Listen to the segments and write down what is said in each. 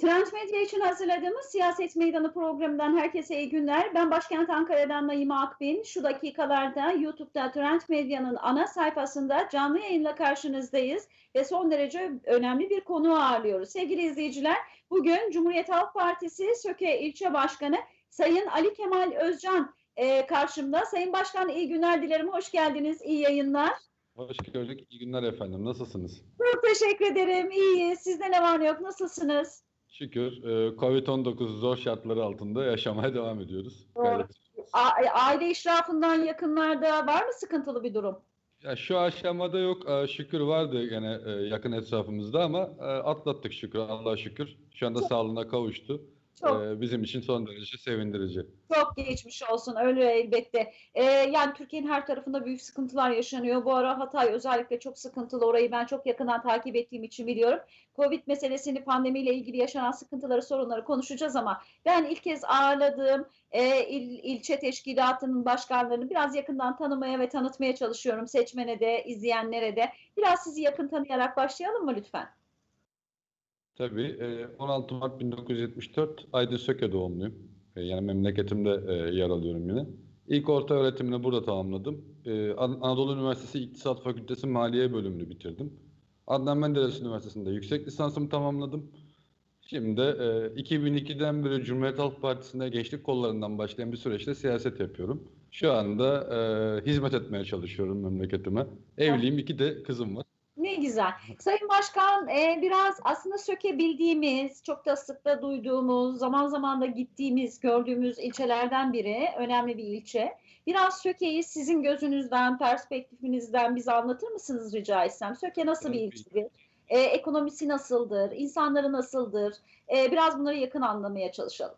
Trend Medya için hazırladığımız Siyaset Meydanı programından herkese iyi günler. Ben başkent Ankara'dan Naime Akbin. Şu dakikalarda YouTube'da Trend Medya'nın ana sayfasında canlı yayınla karşınızdayız ve son derece önemli bir konu ağırlıyoruz. Sevgili izleyiciler, bugün Cumhuriyet Halk Partisi Söke İlçe Başkanı Sayın Ali Kemal Özcan e, karşımda. Sayın Başkan iyi günler dilerim, hoş geldiniz, iyi yayınlar. Hoş gördük. İyi günler efendim. Nasılsınız? Çok teşekkür ederim, iyiyiz. Sizde ne var ne yok, nasılsınız? Şükür e, Covid-19 zor şartları altında yaşamaya devam ediyoruz. Doğru. A- aile işrafından yakınlarda var mı sıkıntılı bir durum? Ya şu aşamada yok. E, Şükür vardı gene e, yakın etrafımızda ama e, atlattık şükür. Allah'a şükür. Şu anda sağlığına kavuştu. Çok E, Bizim için son derece sevindirici. çok geçmiş olsun öyle elbette. Ee, yani Türkiye'nin her tarafında büyük sıkıntılar yaşanıyor. Bu ara Hatay özellikle çok sıkıntılı. Orayı ben çok yakından takip ettiğim için biliyorum. Covid meselesini pandemiyle ilgili yaşanan sıkıntıları, sorunları konuşacağız ama ben ilk kez ağırladığım e, il, ilçe teşkilatının başkanlarını biraz yakından tanımaya ve tanıtmaya çalışıyorum. Seçmene de, izleyenlere de. Biraz sizi yakın tanıyarak başlayalım mı lütfen? Tabii e, 16 Mart 1974 Aydın Söke doğumluyum. E, Yani memleketimde e, yer alıyorum yine. İlk orta öğretimini burada tamamladım. E, An- Anadolu Üniversitesi İktisat Fakültesi Maliye bölümünü bitirdim. Adnan Menderes Üniversitesi'nde yüksek lisansımı tamamladım. Şimdi de e, 2002'den beri Cumhuriyet Halk Partisi'nde gençlik kollarından başlayan bir süreçte siyaset yapıyorum. Şu anda e, hizmet etmeye çalışıyorum memleketime. Evliyim, iki de kızım var. Güzel. Sayın Başkan e, biraz aslında sökebildiğimiz, çok da sık da duyduğumuz, zaman zaman da gittiğimiz, gördüğümüz ilçelerden biri. Önemli bir ilçe. Biraz Söke'yi sizin gözünüzden, perspektifinizden bize anlatır mısınız rica etsem? Söke nasıl bir ilçedir? E, ekonomisi nasıldır? İnsanları nasıldır? E, biraz bunları yakın anlamaya çalışalım.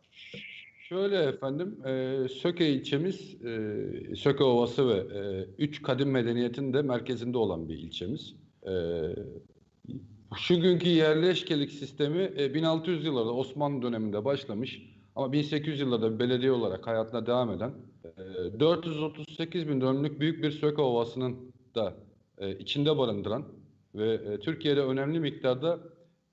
Şöyle efendim, e, Söke ilçemiz, e, Söke Ovası ve e, üç kadim medeniyetin de merkezinde olan bir ilçemiz. E, şu günkü yerleşkelik sistemi e, 1600 yıllarda Osmanlı döneminde başlamış ama 1800 yıllarda belediye olarak hayatına devam eden e, 438 bin dönümlük büyük bir Söke Ovası'nın da e, içinde barındıran ve e, Türkiye'de önemli miktarda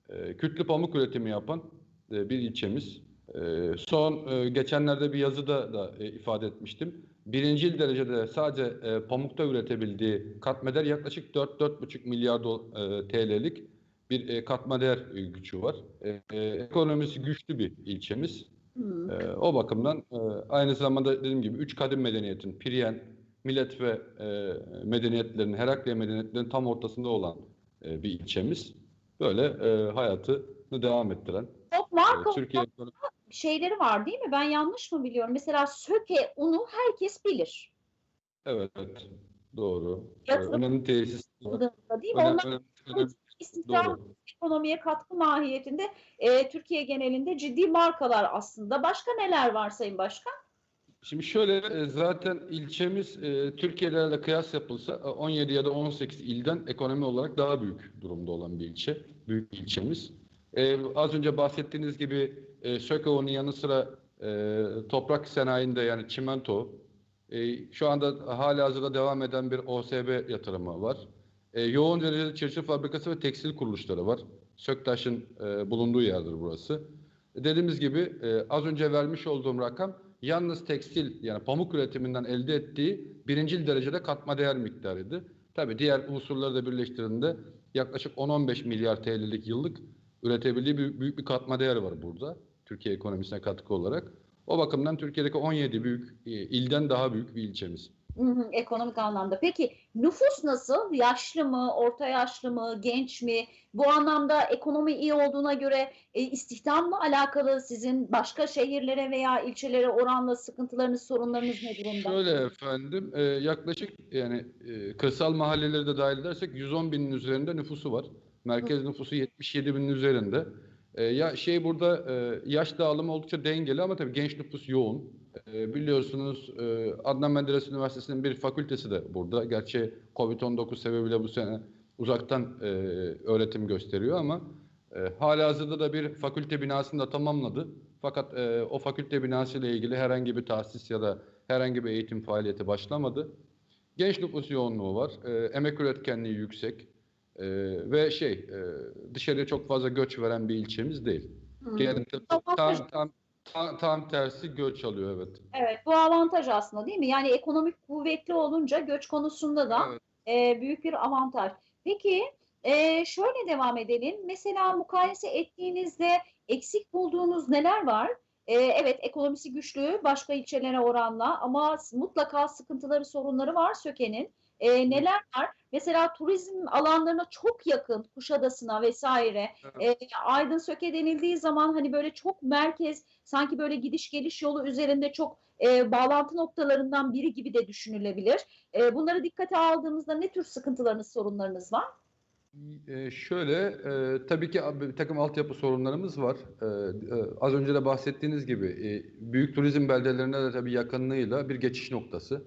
e, kütlü pamuk üretimi yapan e, bir ilçemiz. Ee, son e, geçenlerde bir yazıda da e, ifade etmiştim. Birincil derecede sadece e, pamukta üretebildiği katma değer yaklaşık 4-4,5 milyar do- e, TL'lik bir e, katma değer e, gücü var. E, e, ekonomisi güçlü bir ilçemiz. Hmm. E, o bakımdan e, aynı zamanda dediğim gibi üç kadim medeniyetin, Priyen, Millet ve e, medeniyetlerin, Herakliye medeniyetlerinin tam ortasında olan e, bir ilçemiz. Böyle e, hayatını devam ettiren, Çok e, Türkiye ekonomisi şeyleri var değil mi? Ben yanlış mı biliyorum? Mesela Söke unu herkes bilir. Evet, doğru. Ee, Yatırım- önemli tesis değil mi? Önem- Onlar istihdam ekonomiye katkı mahiyetinde e, Türkiye genelinde ciddi markalar aslında. Başka neler var Sayın Başkan? Şimdi şöyle e, zaten ilçemiz e, Türkiye'lerle kıyas yapılsa e, 17 ya da 18 ilden ekonomi olarak daha büyük durumda olan bir ilçe. Büyük ilçemiz. E, az önce bahsettiğiniz gibi e, Sökeo'nun yanı sıra e, toprak sanayinde yani çimento, e, şu anda hala hazırda devam eden bir OSB yatırımı var. E, yoğun derecede çırçır fabrikası ve tekstil kuruluşları var. Söktaş'ın e, bulunduğu yerdir burası. Dediğimiz gibi e, az önce vermiş olduğum rakam yalnız tekstil yani pamuk üretiminden elde ettiği birincil derecede katma değer miktarıydı. Tabii diğer unsurları da birleştirdiğinde yaklaşık 10-15 milyar TL'lik yıllık üretebildiği büyük, büyük bir katma değer var burada. Türkiye ekonomisine katkı olarak. O bakımdan Türkiye'deki 17 büyük e, ilden daha büyük bir ilçemiz. Hı hı, ekonomik anlamda. Peki nüfus nasıl? Yaşlı mı, orta yaşlı mı, genç mi? Bu anlamda ekonomi iyi olduğuna göre e, istihdamla alakalı sizin başka şehirlere veya ilçelere oranla sıkıntılarınız, sorunlarınız ne durumda? Şöyle efendim e, yaklaşık yani e, kırsal mahalleleri de dahil edersek 110 binin üzerinde nüfusu var. Merkez nüfusu 77 binin üzerinde. E, ya şey burada e, yaş dağılımı oldukça dengeli ama tabii genç nüfus yoğun. E, biliyorsunuz e, Adnan Menderes Üniversitesi'nin bir fakültesi de burada. Gerçi Covid-19 sebebiyle bu sene uzaktan e, öğretim gösteriyor ama e, halihazırda da bir fakülte binasını da tamamladı. Fakat o fakülte binası ile ilgili herhangi bir tahsis ya da herhangi bir eğitim faaliyeti başlamadı. Genç nüfus yoğunluğu var. Emek üretkenliği yüksek. E, ve şey e, dışarıya çok fazla göç veren bir ilçemiz değil. Avantaj. tam, tam, tam, tam tersi göç alıyor evet. Evet, bu avantaj aslında değil mi? Yani ekonomik kuvvetli olunca göç konusunda da Evet. e, büyük bir avantaj. Peki e, şöyle devam edelim. Mesela mukayese ettiğinizde eksik bulduğunuz neler var? E, evet ekonomisi güçlü başka ilçelere oranla ama mutlaka sıkıntıları sorunları var Söke'nin. E, neler var? Mesela turizm alanlarına çok yakın Kuşadası'na vesaire. E, Aydın Söke denildiği zaman hani böyle çok merkez sanki böyle gidiş geliş yolu üzerinde çok e, bağlantı noktalarından biri gibi de düşünülebilir. E, bunları dikkate aldığımızda ne tür sıkıntılarınız, sorunlarınız var? Ee, şöyle, e, tabii ki bir takım altyapı sorunlarımız var. Ee, e, az önce de bahsettiğiniz gibi e, büyük turizm beldelerine de tabii yakınlığıyla bir geçiş noktası.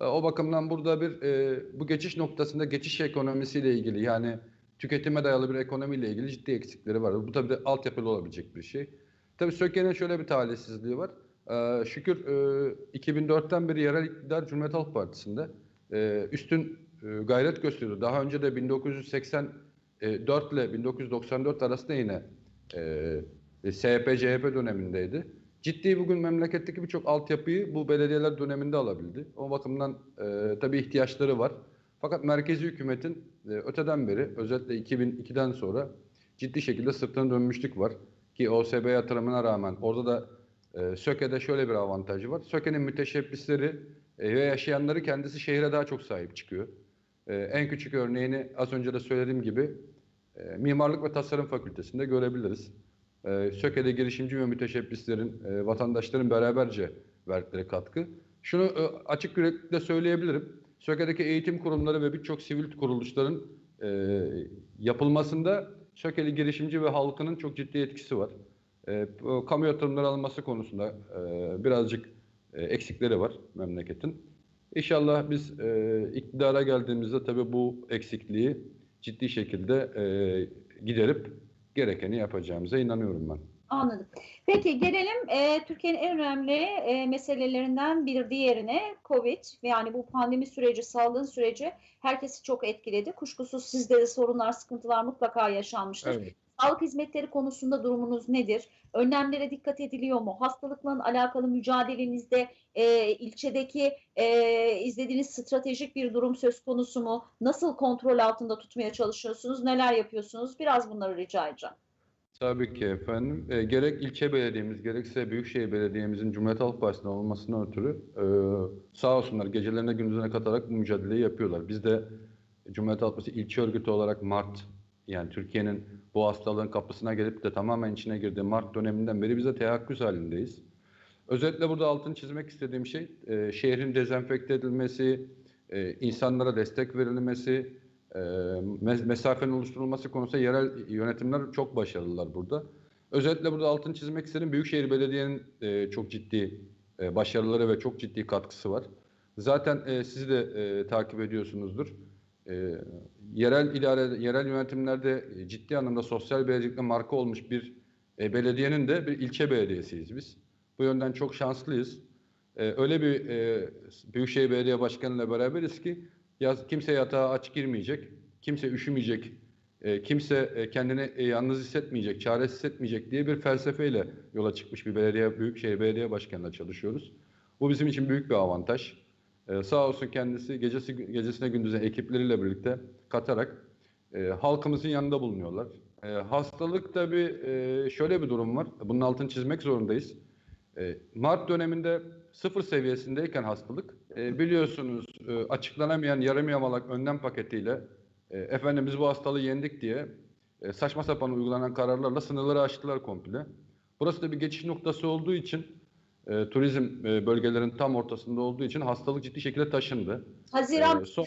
E, o bakımdan burada bir e, bu geçiş noktasında geçiş ekonomisiyle ilgili yani tüketime dayalı bir ekonomiyle ilgili ciddi eksikleri var. Bu tabii de altyapılı olabilecek bir şey. Tabii Söke'nin şöyle bir talihsizliği var. E, şükür e, 2004'ten beri yerel iktidar Cumhuriyet Halk Partisi'nde e, üstün e, gayret gösteriyor. Daha önce de 1984 ile 1994 arasında yine e, SHP-CHP dönemindeydi. Ciddi bugün memleketteki birçok altyapıyı bu belediyeler döneminde alabildi. O bakımdan e, tabii ihtiyaçları var. Fakat merkezi hükümetin e, öteden beri özellikle 2002'den sonra ciddi şekilde sırtına dönmüşlük var. Ki OSB yatırımına rağmen orada da e, Söke'de şöyle bir avantajı var. Söke'nin müteşebbisleri e, ve yaşayanları kendisi şehre daha çok sahip çıkıyor. E, en küçük örneğini az önce de söylediğim gibi e, Mimarlık ve Tasarım Fakültesi'nde görebiliriz. E, Söke'de girişimci ve müteşebbislerin, e, vatandaşların beraberce verdikleri katkı. Şunu e, açık yüreklilikle söyleyebilirim. Söke'deki eğitim kurumları ve birçok sivil kuruluşların e, yapılmasında Söke'li girişimci ve halkının çok ciddi etkisi var. E, kamu yatırımları alınması konusunda e, birazcık e, eksikleri var memleketin. İnşallah biz e, iktidara geldiğimizde tabii bu eksikliği ciddi şekilde e, giderip gerekeni yapacağımıza inanıyorum ben. Anladım. Peki gelelim e, Türkiye'nin en önemli e, meselelerinden bir diğerine Covid. Yani bu pandemi süreci, salgın süreci herkesi çok etkiledi. Kuşkusuz sizde de sorunlar, sıkıntılar mutlaka yaşanmıştır. Evet. Sağlık hizmetleri konusunda durumunuz nedir? Önlemlere dikkat ediliyor mu? Hastalıkla alakalı mücadelenizde e, ilçedeki e, izlediğiniz stratejik bir durum söz konusu mu? Nasıl kontrol altında tutmaya çalışıyorsunuz? Neler yapıyorsunuz? Biraz bunları rica edeceğim. Tabii ki efendim. E, gerek ilçe belediyemiz gerekse Büyükşehir Belediye'mizin Cumhuriyet Halk Partisi'nden olmasına ötürü e, sağ olsunlar gecelerine gündüzüne katarak bu mücadeleyi yapıyorlar. Biz de Cumhuriyet Halk Partisi ilçe örgütü olarak Mart yani Türkiye'nin bu hastalığın kapısına gelip de tamamen içine girdiği Mart döneminden beri bize teyakkuz halindeyiz. Özellikle burada altını çizmek istediğim şey e, şehrin dezenfekte edilmesi, e, insanlara destek verilmesi, e, mes- mesafenin oluşturulması konusunda yerel yönetimler çok başarılılar burada. Özellikle burada altını çizmek istedim. Büyükşehir Belediye'nin e, çok ciddi e, başarıları ve çok ciddi katkısı var. Zaten e, siz de e, takip ediyorsunuzdur. E, yerel idare, yerel yönetimlerde e, ciddi anlamda sosyal belediyelikle marka olmuş bir e, belediyenin de bir ilçe belediyesiyiz biz. Bu yönden çok şanslıyız. E, öyle bir e, Büyükşehir Belediye Başkanı ile beraberiz ki yaz, kimse yatağa aç girmeyecek, kimse üşümeyecek, e, kimse e, kendini e, yalnız hissetmeyecek, çaresiz hissetmeyecek diye bir felsefeyle yola çıkmış bir belediye, Büyükşehir Belediye Başkanı'na çalışıyoruz. Bu bizim için büyük bir avantaj. Ee, sağ olsun kendisi gecesi gecesine gündüzüne ekipleriyle birlikte katarak e, halkımızın yanında bulunuyorlar. E, hastalık tabii e, şöyle bir durum var. Bunun altını çizmek zorundayız. E, Mart döneminde sıfır seviyesindeyken hastalık e, biliyorsunuz e, açıklanamayan yarım yamalak önlem paketiyle e, efendim biz bu hastalığı yendik diye e, saçma sapan uygulanan kararlarla sınırları aştılar komple. Burası da bir geçiş noktası olduğu için e, turizm e, bölgelerinin tam ortasında olduğu için hastalık ciddi şekilde taşındı. Haziran E, son-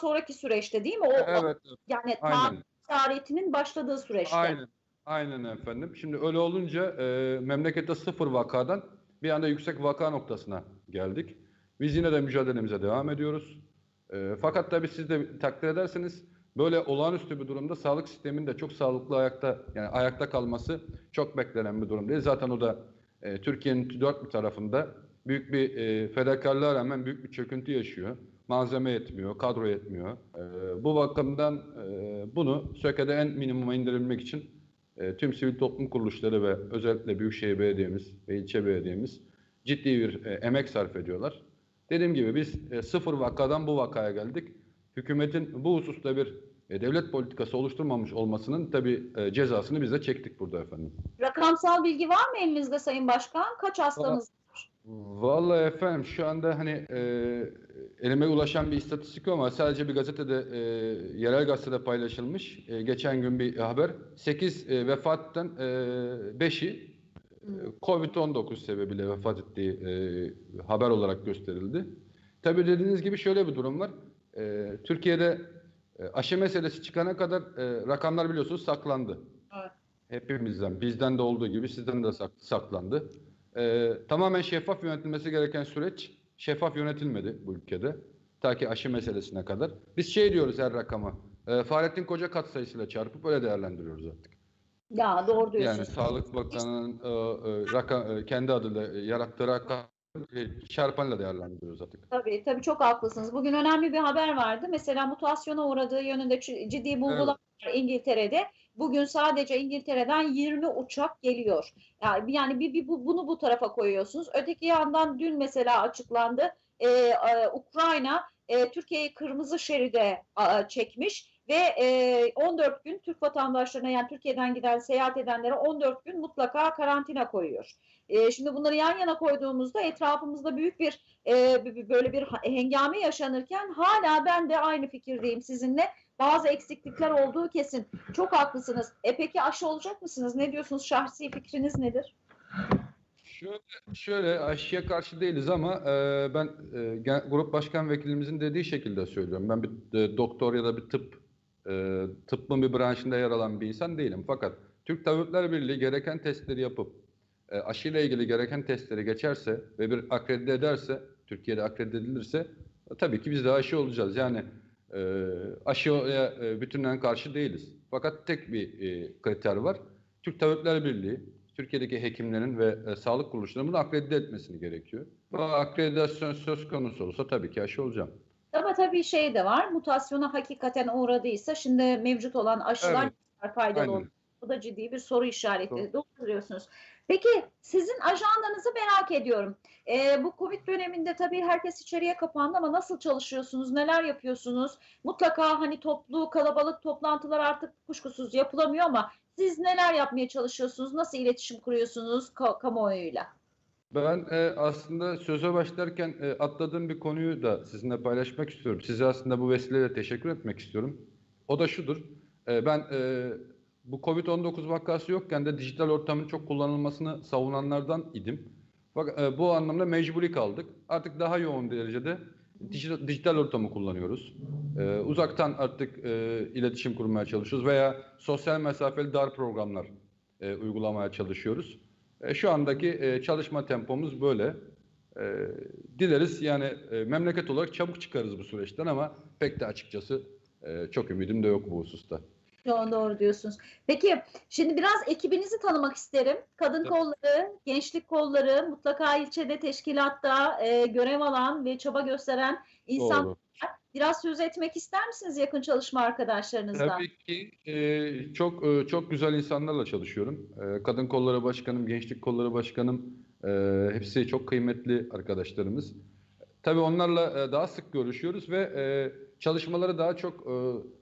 sonraki süreçte değil mi? O, evet, yani aynen. tarihinin başladığı süreçte. Aynen. Aynen efendim. Şimdi öyle olunca e, memlekette sıfır vakadan bir anda yüksek vaka noktasına geldik. Biz yine de mücadelemize devam ediyoruz. E, fakat tabii siz de takdir ederseniz böyle olağanüstü bir durumda sağlık sisteminin de çok sağlıklı ayakta yani ayakta kalması çok beklenen bir durum değil. Zaten o da e, Türkiye'nin dört bir tarafında büyük bir e, fedakarlığa rağmen büyük bir çöküntü yaşıyor. Malzeme yetmiyor, kadro yetmiyor. E, bu bakımdan e, bunu Söke'de en minimuma indirilmek için e, tüm sivil toplum kuruluşları ve özellikle Büyükşehir Belediye'miz ve ilçe belediyemiz ciddi bir e, emek sarf ediyorlar. Dediğim gibi biz e, sıfır vakadan bu vakaya geldik. Hükümetin bu hususta bir e, devlet politikası oluşturmamış olmasının tabii e, cezasını biz de çektik burada efendim. Rakamsal bilgi var mı elinizde Sayın Başkan? Kaç hastamız var? Vallahi efendim şu anda hani e, elime ulaşan bir istatistik yok ama sadece bir gazetede e, yerel gazetede paylaşılmış. E, geçen gün bir haber. 8 e, vefattan e, 5'i e, Covid-19 sebebiyle vefat ettiği e, haber olarak gösterildi. Tabii dediğiniz gibi şöyle bir durum var. E, Türkiye'de e, aşı meselesi çıkana kadar e, rakamlar biliyorsunuz saklandı. Evet. Hepimizden, bizden de olduğu gibi sizden de sak- saklandı. E, tamamen şeffaf yönetilmesi gereken süreç şeffaf yönetilmedi bu ülkede. Ta ki aşı meselesine kadar. Biz şey diyoruz her rakama. E, Fahrettin Koca katsayısıyla çarpıp öyle değerlendiriyoruz artık. Ya doğru Yani diyorsunuz. Sağlık Bakanı'nın e, e, e, kendi adıyla e, yarattığı rakam çarpanla değerlendiriyoruz artık. Tabii tabii çok haklısınız. Bugün önemli bir haber vardı. Mesela mutasyona uğradığı yönünde ciddi bulgular var İngiltere'de. Bugün sadece İngiltere'den 20 uçak geliyor. Yani, yani bir, bir bu- bunu bu tarafa koyuyorsunuz. Öteki yandan dün mesela açıklandı. Ee, e, Ukrayna e, Türkiye'yi kırmızı şeride a, çekmiş ve e, 14 gün Türk vatandaşlarına yani Türkiye'den giden seyahat edenlere 14 gün mutlaka karantina koyuyor. E, şimdi bunları yan yana koyduğumuzda etrafımızda büyük bir e, böyle bir hengame yaşanırken hala ben de aynı fikirdeyim sizinle. Bazı eksiklikler olduğu kesin. Çok haklısınız. E peki aşı olacak mısınız? Ne diyorsunuz? Şahsi fikriniz nedir? Şöyle, şöyle aşıya karşı değiliz ama e, ben e, grup başkan vekilimizin dediği şekilde söylüyorum. Ben bir e, doktor ya da bir tıp e, tıbbın bir branşında yer alan bir insan değilim. Fakat Türk Tabipler Birliği gereken testleri yapıp e, aşıyla ilgili gereken testleri geçerse ve bir akredite ederse, Türkiye'de akredite edilirse e, tabii ki biz de aşı olacağız. Yani e, aşıya e, bütünden karşı değiliz. Fakat tek bir e, kriter var. Türk Tabipler Birliği, Türkiye'deki hekimlerin ve e, sağlık kuruluşlarının bunu akredite etmesini gerekiyor. Bu akreditasyon söz konusu olursa tabii ki aşı olacağım. Ama tabii şey de var. Mutasyona hakikaten uğradıysa şimdi mevcut olan aşılar Evet. faydalı olur? Bu da ciddi bir soru işareti. Doğru. Doğru. Peki sizin ajandanızı merak ediyorum. Ee, bu Covid döneminde tabii herkes içeriye kapandı ama nasıl çalışıyorsunuz? Neler yapıyorsunuz? Mutlaka hani toplu, kalabalık toplantılar artık kuşkusuz yapılamıyor ama siz neler yapmaya çalışıyorsunuz? Nasıl iletişim kuruyorsunuz ka- kamuoyuyla? Ben e, aslında söze başlarken e, atladığım bir konuyu da sizinle paylaşmak istiyorum. Size aslında bu vesileyle teşekkür etmek istiyorum. O da şudur. E, ben e, bu Covid-19 vakası yokken de dijital ortamın çok kullanılmasını savunanlardan idim. Fakat e, bu anlamda mecburi kaldık. Artık daha yoğun derecede dijital, dijital ortamı kullanıyoruz. E, uzaktan artık e, iletişim kurmaya çalışıyoruz veya sosyal mesafeli dar programlar e, uygulamaya çalışıyoruz. E, şu andaki e, çalışma tempomuz böyle. E, dileriz yani e, memleket olarak çabuk çıkarız bu süreçten ama pek de açıkçası e, çok ümidim de yok bu hususta. Doğru, doğru diyorsunuz. Peki şimdi biraz ekibinizi tanımak isterim. Kadın Tabii. kolları, gençlik kolları, mutlaka ilçede teşkilatta e, görev alan ve çaba gösteren insan. Doğru. Biraz söz etmek ister misiniz yakın çalışma arkadaşlarınızdan? Tabii ki e, çok e, çok güzel insanlarla çalışıyorum. E, kadın kolları başkanım, gençlik kolları başkanım, e, hepsi çok kıymetli arkadaşlarımız. Tabii onlarla e, daha sık görüşüyoruz ve e, çalışmaları daha çok e,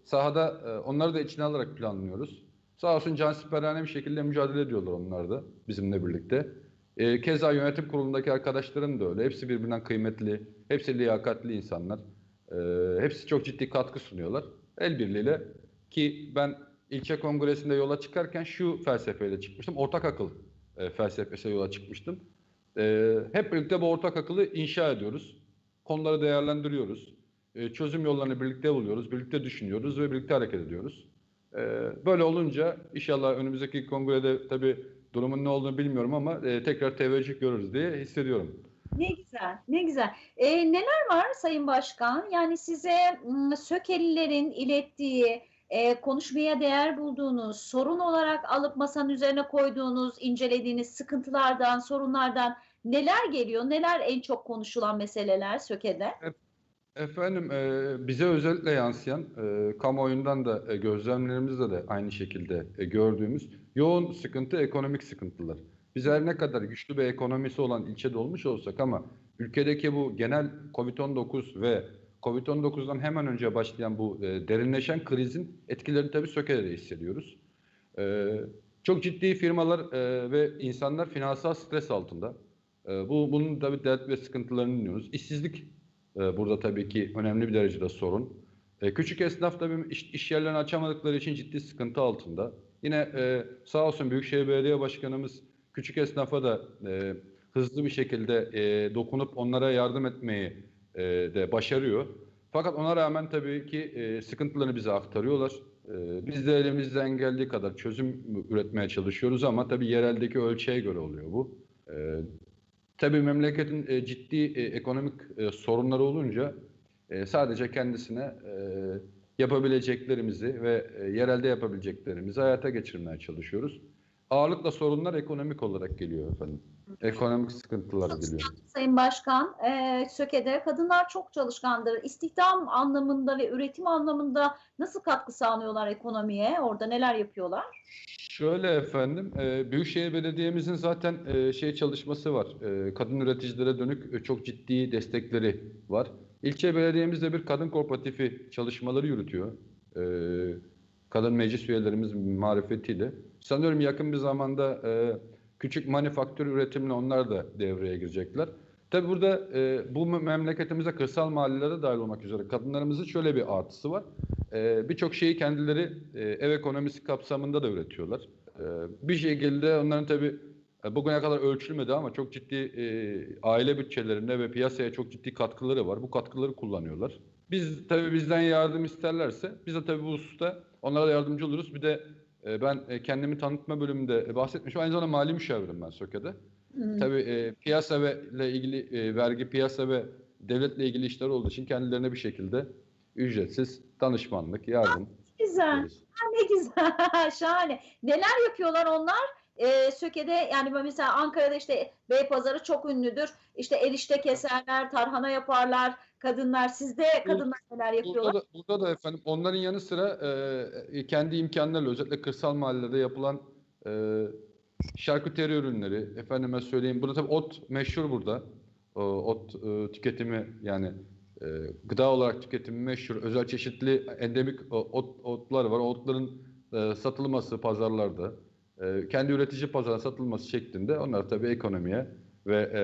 sahada e, onları da içine alarak planlıyoruz. Sağ olsun cansiperane bir şekilde mücadele ediyorlar onlar da bizimle birlikte. E, keza yönetim kurulundaki arkadaşlarım da öyle. Hepsi birbirinden kıymetli, hepsi liyakatli insanlar. E, hepsi çok ciddi katkı sunuyorlar. El birliğiyle ki ben ilçe kongresinde yola çıkarken şu felsefeyle çıkmıştım. Ortak akıl e, felsefesiyle yola çıkmıştım. E, hep birlikte bu ortak akıllı inşa ediyoruz. Konuları değerlendiriyoruz. E, çözüm yollarını birlikte buluyoruz, birlikte düşünüyoruz ve birlikte hareket ediyoruz. E, böyle olunca inşallah önümüzdeki kongrede tabii durumun ne olduğunu bilmiyorum ama e, tekrar teveccüh görürüz diye hissediyorum. Ne güzel, ne güzel. E, neler var Sayın Başkan? Yani size Sökelilerin ilettiği, e, konuşmaya değer bulduğunuz, sorun olarak alıp masanın üzerine koyduğunuz, incelediğiniz sıkıntılardan, sorunlardan neler geliyor? Neler en çok konuşulan meseleler Söke'de? Efendim e, bize özellikle yansıyan e, kamuoyundan da e, gözlemlerimizde de aynı şekilde e, gördüğümüz yoğun sıkıntı ekonomik sıkıntılar. Biz her ne kadar güçlü bir ekonomisi olan ilçede olmuş olsak ama ülkedeki bu genel Covid-19 ve Covid-19'dan hemen önce başlayan bu e, derinleşen krizin etkilerini tabii Söke'de hissediyoruz. E, çok ciddi firmalar e, ve insanlar finansal stres altında. E, bu bunun tabii dert ve sıkıntılarını dinliyoruz. İşsizlik e, burada tabii ki önemli bir derecede sorun. E, küçük esnaf tabii iş, iş yerlerini açamadıkları için ciddi sıkıntı altında. Yine e, sağ olsun Büyükşehir Belediye Başkanımız küçük esnafa da e, hızlı bir şekilde e, dokunup onlara yardım etmeyi de başarıyor. Fakat ona rağmen tabii ki sıkıntılarını bize aktarıyorlar. Biz de elimizden geldiği kadar çözüm üretmeye çalışıyoruz ama tabii yereldeki ölçeğe göre oluyor bu. Tabii memleketin e, ciddi e, ekonomik e, sorunları olunca e, sadece kendisine e, yapabileceklerimizi ve e, yerelde yapabileceklerimizi hayata geçirmeye çalışıyoruz. Ağırlıkla sorunlar ekonomik olarak geliyor efendim. Ekonomik sıkıntılar geliyor. Sayın Başkan, e, Söke'de kadınlar çok çalışkandır. İstihdam anlamında ve üretim anlamında nasıl katkı sağlıyorlar ekonomiye? Orada neler yapıyorlar? Şöyle efendim, e, Büyükşehir Belediye'mizin zaten e, şey çalışması var. E, kadın üreticilere dönük e, çok ciddi destekleri var. İlçe belediyemiz de bir kadın kooperatifi çalışmaları yürütüyor. E, kadın meclis üyelerimiz marifetiyle. Sanıyorum yakın bir zamanda e, küçük manifaktür üretimle onlar da devreye girecekler. Tabi burada e, bu memleketimize kırsal mahallelere dahil olmak üzere kadınlarımızın şöyle bir artısı var. E, Birçok şeyi kendileri e, ev ekonomisi kapsamında da üretiyorlar. E, bir şekilde onların tabi bugüne kadar ölçülmedi ama çok ciddi e, aile bütçelerinde ve piyasaya çok ciddi katkıları var. Bu katkıları kullanıyorlar. Biz tabi bizden yardım isterlerse biz de tabi bu hususta onlara da yardımcı oluruz. Bir de e, ben e, kendimi tanıtma bölümünde bahsetmişim. Aynı zamanda mali müşavirim ben Söke'de. Hmm. Tabii e, piyasa ve ile ilgili e, vergi piyasa ve devletle ilgili işler olduğu için kendilerine bir şekilde ücretsiz danışmanlık, yardım. Güzel. veririz. Ne güzel. Şahane. Neler yapıyorlar onlar? Ee, Söke'de yani mesela Ankara'da işte Beypazarı çok ünlüdür. İşte erişte keserler, tarhana yaparlar. Kadınlar sizde kadınlar neler yapıyorlar? Burada da, burada da efendim onların yanı sıra e, kendi imkanlarıyla özellikle kırsal mahallede yapılan e, şarküteri ürünleri, efendime söyleyeyim. Burada tabii ot meşhur burada. O, ot e, tüketimi yani e, gıda olarak tüketimi meşhur. Özel çeşitli endemik o, ot, otlar var. Otların e, satılması pazarlarda, e, kendi üretici pazarına satılması şeklinde onlar tabii ekonomiye ve e,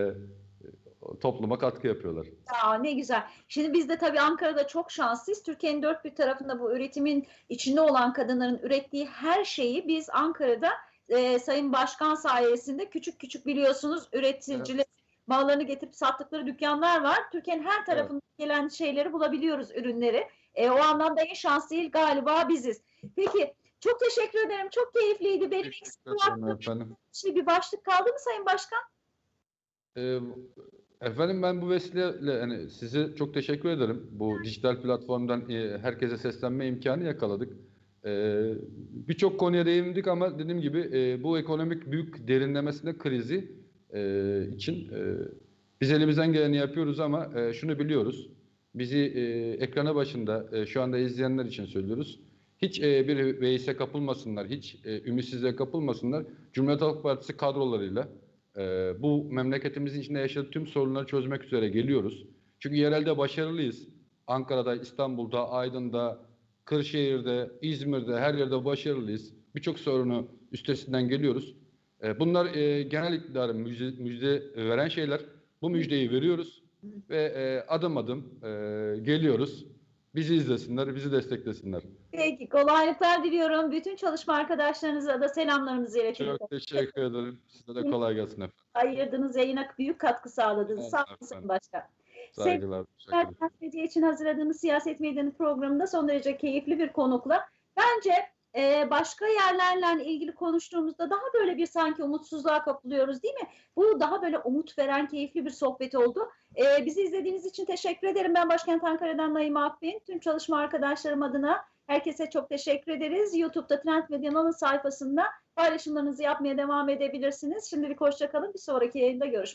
topluma katkı yapıyorlar. Aa, ne güzel. Şimdi biz de tabii Ankara'da çok şanslıyız. Türkiye'nin dört bir tarafında bu üretimin içinde olan kadınların ürettiği her şeyi biz Ankara'da e, Sayın Başkan sayesinde küçük küçük biliyorsunuz üreticiler mallarını getirip sattıkları dükkanlar var. Türkiye'nin her tarafından gelen şeyleri bulabiliyoruz ürünleri. E, o anlamda en şanslı galiba biziz. Peki çok teşekkür ederim. Çok keyifliydi. Benim eksik bıraktığım şey bir başlık kaldı mı Sayın Başkan? Ee, efendim ben bu vesileyle hani size çok teşekkür ederim. Bu dijital platformdan e, herkese seslenme imkanı yakaladık. Ee, Birçok konuya değindik ama dediğim gibi e, bu ekonomik büyük derinlemesine krizi e, için e, biz elimizden geleni yapıyoruz ama şunu biliyoruz. Bizi e, ekrana başında şu anda izleyenler için söylüyoruz. Hiç bir veise kapılmasınlar, hiç e, ümitsizliğe kapılmasınlar. Cumhuriyet Halk Partisi kadrolarıyla bu memleketimizin içinde yaşadığı tüm sorunları çözmek üzere geliyoruz. Çünkü yerelde başarılıyız. Ankara'da, İstanbul'da, Aydın'da, Kırşehir'de, İzmir'de her yerde başarılıyız. Birçok sorunu üstesinden geliyoruz. Ee, bunlar e, genel iktidarın müjde, müjde veren şeyler. Bu müjdeyi veriyoruz ve e, adım adım e, geliyoruz. Bizi izlesinler, bizi desteklesinler. Peki kolaylıklar diliyorum. Bütün çalışma arkadaşlarınıza da selamlarımızı iletiyorum. Çok teşekkür ederim. Size de kolay gelsin efendim. Ayırdığınız yayına büyük katkı sağladınız. Evet, Sağ olun Başkan. Saygılar. Gazeteci için hazırladığımız Siyaset Meydanı programında son derece keyifli bir konukla. Bence e, başka yerlerle ilgili konuştuğumuzda daha böyle bir sanki umutsuzluğa kapılıyoruz değil mi? Bu daha böyle umut veren keyifli bir sohbet oldu. E, bizi izlediğiniz için teşekkür ederim. Ben Başkent Ankara'dan Naim Akbin. Tüm çalışma arkadaşlarım adına herkese çok teşekkür ederiz. YouTube'da Trend Medya'nın sayfasında paylaşımlarınızı yapmaya devam edebilirsiniz. Şimdilik hoşçakalın. Bir sonraki yayında görüşmek